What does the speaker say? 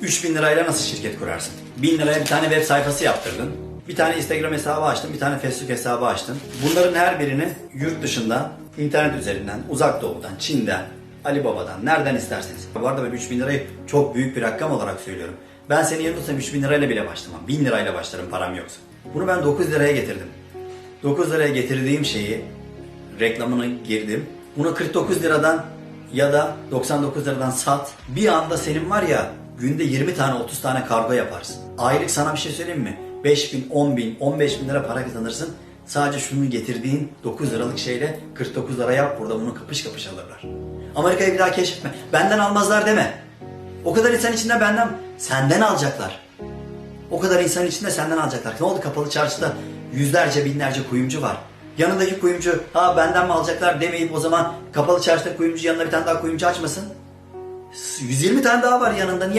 3000 lirayla nasıl şirket kurarsın? 1000 liraya bir tane web sayfası yaptırdın. Bir tane Instagram hesabı açtın, bir tane Facebook hesabı açtın. Bunların her birini yurt dışından, internet üzerinden, uzak doğudan, Çin'den, Ali Baba'dan, nereden isterseniz. Bu arada ben 3000 lirayı çok büyük bir rakam olarak söylüyorum. Ben senin yerinde olsam 3000 lirayla bile başlamam. 1000 lirayla başlarım param yoksa. Bunu ben 9 liraya getirdim. 9 liraya getirdiğim şeyi reklamını girdim. Bunu 49 liradan ya da 99 liradan sat. Bir anda senin var ya günde 20 tane 30 tane kargo yaparsın. Aylık sana bir şey söyleyeyim mi? 5 bin, 10 bin, 15 bin lira para kazanırsın. Sadece şunu getirdiğin 9 liralık şeyle 49 lira yap burada bunu kapış kapış alırlar. Amerika'yı bir daha keşfetme. Benden almazlar deme. O kadar insan içinde benden, senden alacaklar. O kadar insan içinde senden alacaklar. Ne oldu kapalı çarşıda yüzlerce binlerce kuyumcu var. Yanındaki kuyumcu ha benden mi alacaklar demeyip o zaman kapalı çarşıda kuyumcu yanına bir tane daha kuyumcu açmasın. 120 tane daha var yanında. Niye